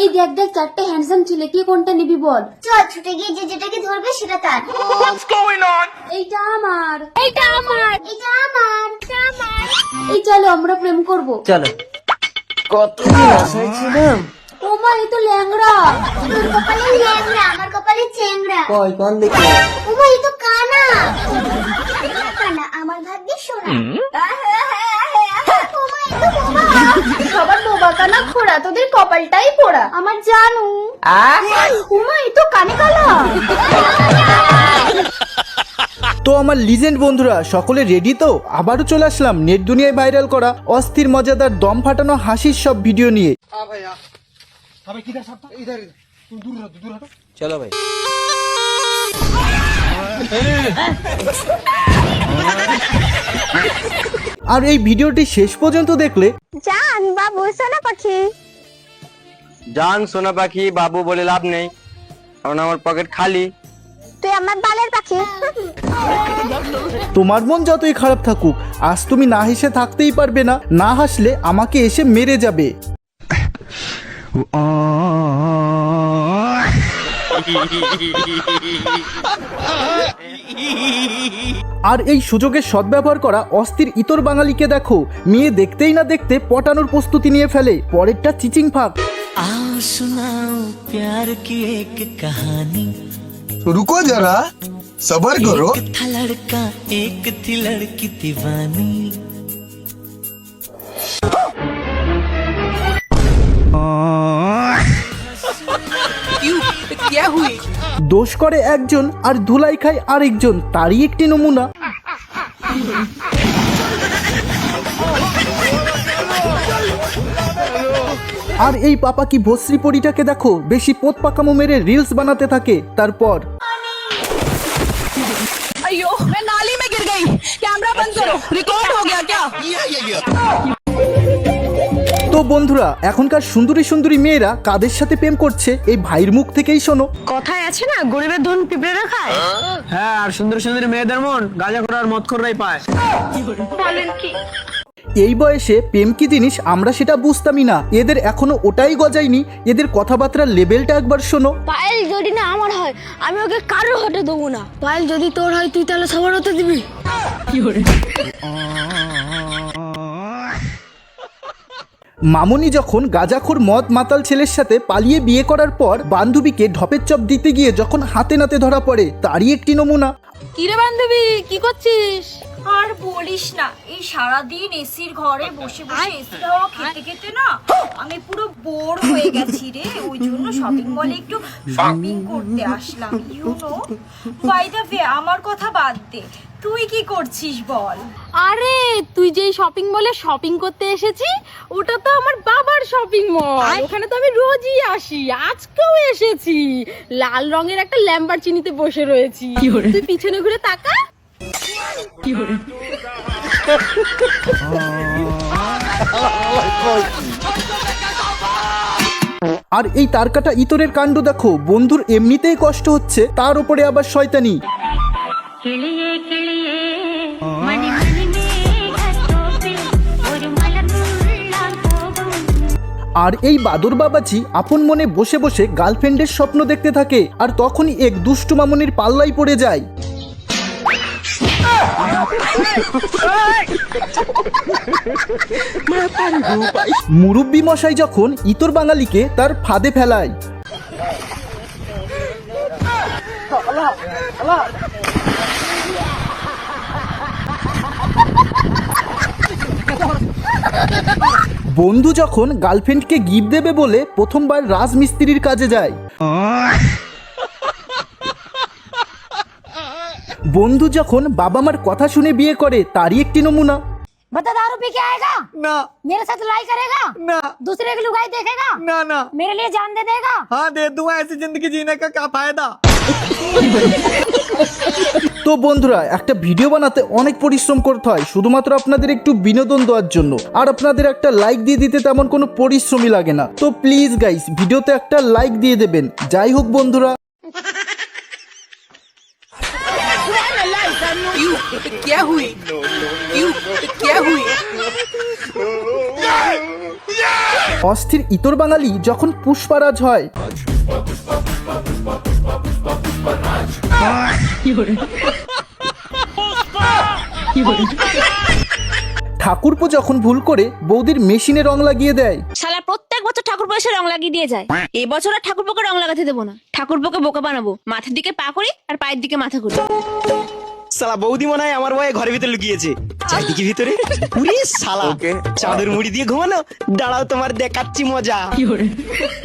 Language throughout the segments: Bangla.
এই দেখ দেখ চারটে হ্যান্ডসাম ছেলে কে কোনটা নিবি বল? চল ছুটে গিয়ে যে যেটাকে ধরবে সেটা তার। এইটা আমার। এইটা আমার। এটা আমার। এটা আমার। এই চলো আমরা প্রেম করব। চলো। কতদিন আশায় ছিলাম ও মা এই তো ল্যাংড়া। তোর কপালে ল্যাংড়া আমার কপালে চেংড়া কই কোন দিকে? ওমা এই তো কানা। কানা আমার ভাগ্যে সোনা। ওমা সবার বোবা কানা খোড়া তোদের কপালটাই পোড়া। আমার জানু। উমা এই তো কানে কালা। তো আমার লিজেন্ড বন্ধুরা সকলে রেডি তো? আবারও চলে আসলাম নেট দুনিয়ায় ভাইরাল করা অস্থির মজাদার দম ফাটানো হাসির সব ভিডিও নিয়ে। চলো ভাই। আর এই ভিডিওটি শেষ পর্যন্ত দেখলে জান বাবু সোনা পাখি। জান সোনা পাখি বাবু বলে লাভ নেই। কারণ আমার পকেট খালি। তুই আমার বালের পাখি। তোমার মন যতই খারাপ থাকুক আজ তুমি না হেসে থাকতেই পারবে না। না হাসলে আমাকে এসে মেরে যাবে। আর এই সুযোগের সদ্ব্যবহার করা অস্থির ইতর বাঙালিকে দেখো মেয়ে দেখতেই না দেখতে পটানোর প্রস্তুতি নিয়ে ফেলে পরেরটা চিচিং ফাঁক आओ सुनाओ प्यार की एक कहानी रुको जरा सबर करो एक था लड़का एक थी लड़की दीवानी দোষ করে একজন আর ধুলাই খায় আরেকজন তারই একটি নমুনা আর এই পাপা কি ভস্রী পরিটাকে দেখো বেশি পোত পাকামো মেরে রিলস বানাতে থাকে তারপর अयो मैं नाली में गिर गई कैमरा बंद करो रिकॉर्ड हो गया क्या তো বন্ধুরা এখনকার সুন্দরী সুন্দরী মেয়েরা কাদের সাথে প্রেম করছে এই ভাইয়ের মুখ থেকেই শোনো। কথায় আছে না গরিবের ধন পিঁপড়ে না খায়? হ্যাঁ আর সুন্দর সুন্দর মেয়েদের মন গাঁজা করার মদ করাই পায়। বলেন কি? এই বয়সে প্রেম কি জিনিস আমরা সেটা বুঝতামই না। এদের এখনও ওটাই গজায়নি। এদের কথাবার্তার লেভেলটা একবার শোনো। পায়েল যদি না আমার হয় আমি ওকে কারও হতে দেবো না। পায়েল যদি তোর হয় তুই তাহলে সবার হতে দিবি? মামনি যখন গাজাখোর মদ মাতাল ছেলের সাথে পালিয়ে বিয়ে করার পর বান্ধবীকে ঢপের চপ দিতে গিয়ে যখন হাতে নাতে ধরা পড়ে, তারই একটি নমুনা। কি রে বান্ধবী, কি করছিস? আর বলিস না এই সারাদিন এসির ঘরে বসে বসে এসির হাওয়া খেতে খেতে না আমি পুরো বোর হয়ে গেছি রে। ওই জন্য শপিং মলে একটু শপিং করতে আসলাম you know by the way আমার কথা বাদ দে তুই কি করছিস বল? আরে তুই যেই শপিং মলে শপিং করতে এসেছি ওটা তো আমার বাবার শপিং মল ওখানে তো আমি রোজই আসি আজকেও এসেছি। লাল রঙের একটা ল্যাম্বার চিনিতে বসে রয়েছি। তুই পিছনে ঘুরে তাকা। আর এই তারকাটা ইতরের কাণ্ড দেখো। বন্ধুর এমনিতেই কষ্ট হচ্ছে তার উপরে আবার শয়তানি। আর এই বাদর বাবাজি আপন মনে বসে বসে গার্লফ্রেন্ডের স্বপ্ন দেখতে থাকে আর তখনই এক দুষ্টু মামনির পাল্লাই পড়ে যায়। মুরব্বী মশাই যখন ইতর বাঙালিকে তার ফাঁদে ফেলায়। বন্ধু যখন গার্লফ্রেন্ডকে গিফট দেবে বলে প্রথমবার রাজমিস্ত্রির কাজে যায়। বন্ধু যখন বাবা মার কথা শুনে বিয়ে করে তারই একটি নমুনা बता दारू पी के आएगा না मेरे साथ लड़ाई करेगा ना दूसरे की लुगाई देखेगा ना ना मेरे लिए जान दे देगा हाँ दे दूंगा ऐसी जिंदगी जीने का क्या फायदा তো বন্ধুরা একটা ভিডিও বানাতে অনেক পরিশ্রম করতে হয় শুধুমাত্র আপনাদের একটু বিনোদন দেওয়ার জন্য আর আপনাদের একটা লাইক দিয়ে দিতে তেমন কোনো পরিশ্রমই লাগে না তো প্লিজ গাইস ভিডিওতে একটা লাইক দিয়ে দেবেন যাই হোক বন্ধুরা অস্থির ইতর বাঙালি যখন পুষ্পারাজ হয়। ঠাকুরপো যখন ভুল করে বৌদির মেশিনে রং লাগিয়ে দেয়। শালা প্রত্যেক বছর ঠাকুর পয়সা রং লাগিয়ে দিয়ে যায়। এবছর আর ঠাকুরপোকে রং লাগাতে দেবো না। ঠাকুরপোকে বোকা বানাবো। মাথার দিকে পা করি আর পায়ের দিকে মাথা করি। সালা বৌদি মনে হয় আমার বয়ে ঘরের ভিতরে লুকিয়েছে। চারদিকে ভিতরে পুরি শালা চাদর মুড়ি দিয়ে ঘুমানো। দাঁড়াও তোমার দেখাচ্ছি মজা।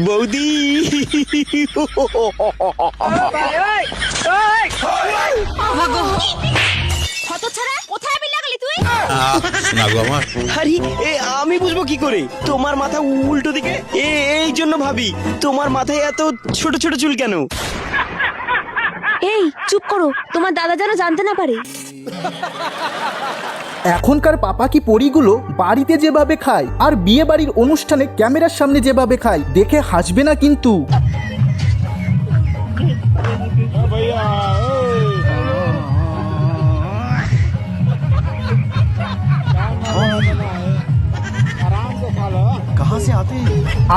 বৌদি। কত ছাড়া কোথায় বিল লাগালি তুই? আরে এ আমি বুঝব কি করে? তোমার মাথা উল্টো দিকে? এ এই জন্য ভাবি তোমার মাথায় এত ছোট ছোট চুল কেন? এই, চুপ করো। তোমার দাদা যেন জানতে না পারে। এখনকার পাপা কি পরিগুলো বাড়িতে যেভাবে খায়, আর বিয়ে বাড়ির অনুষ্ঠানে ক্যামেরার সামনে যেভাবে খায়, দেখে হাসবে না কিন্তু।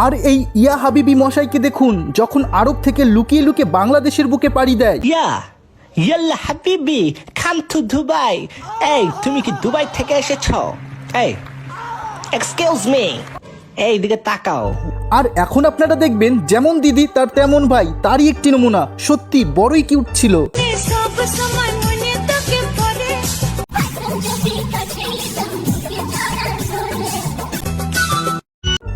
আর এই ইয়া হাবিবি মশাইকে দেখুন যখন আরব থেকে লুকিয়ে লুকিয়ে বাংলাদেশের বুকে পাড়ি দেয়। ইয়া ইয়াল্লা হাবিবি কাম টু দুবাই। এই তুমি কি দুবাই থেকে এসেছ? এই এক্সকিউজ মি এই দিকে তাকাও। আর এখন আপনারা দেখবেন যেমন দিদি তার তেমন ভাই তারই একটি নমুনা। সত্যি বড়ই কিউট ছিল।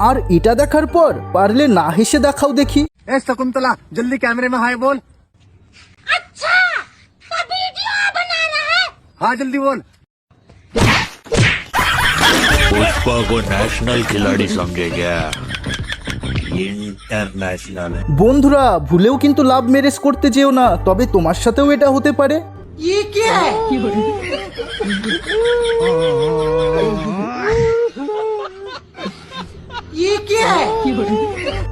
আর এটা দেখার পর পারলে না হেসে দেখাও দেখি শকুন্তলা জলদি ক্যামেরে में हाय बोल अच्छा वीडियो बना रहा है हाँ जल्दी बोल पुष्पा को नेशनल खिलाड़ी समझे क्या इंटरनेशनल है বন্ধুরা ভুলেও কিন্তু লাভ ম্যারেজ করতে যেও না তবে তোমার সাথেও এটা হতে পারে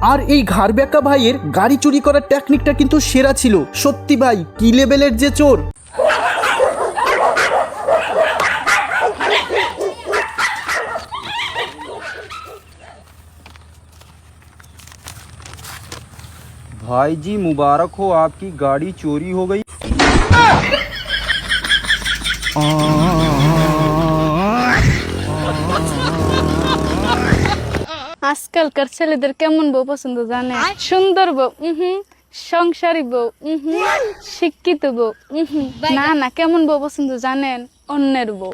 আর এই ঘাড় ব্যাকা ভাইয়ের গাড়ি চুরি করার টেকনিকটা কিন্তু সেরা ছিল সত্যি ভাই কি লেভেলের যে চোর भाई जी मुबारक हो आपकी गाड़ी चोरी हो गई আজকালকার ছেলেদের কেমন বউ পছন্দ জানে? সুন্দর বউ হুম সংসারী বউ হুম শিক্ষিত বউ হুম না না কেমন বউ পছন্দ জানেন? অন্যের বউ।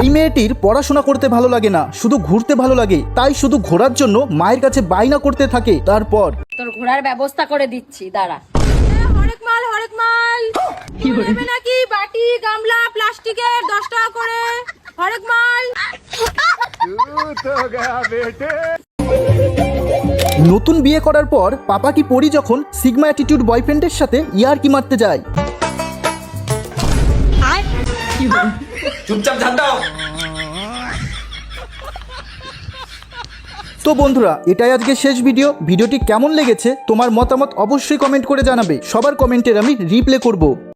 এই মেয়েটির পড়াশোনা করতে ভালো লাগে না শুধু ঘুরতে ভালো লাগে তাই শুধু ঘোরার জন্য মায়ের কাছে বাইনা করতে থাকে তারপর। তোর ঘোড়ার ব্যবস্থা করে দিচ্ছি দাঁড়া। হরেক মাল হরেক মাল। নাকি বাটি গামলা প্লাস্টিকের দশ টাকা করে? হরেক মাল। নতুন বিয়ে করার পর পাপা কি পরি যখন সিগমা অ্যাটিটিউড বয়ফ্রেন্ডের সাথে ইয়ার কি মারতে যায়? চুপচাপ দাও। তো বন্ধুরা এটাই আজকে শেষ ভিডিও ভিডিওটি কেমন লেগেছে তোমার মতামত অবশ্যই কমেন্ট করে জানাবে। সবার কমেন্টের আমি রিপ্লে করব।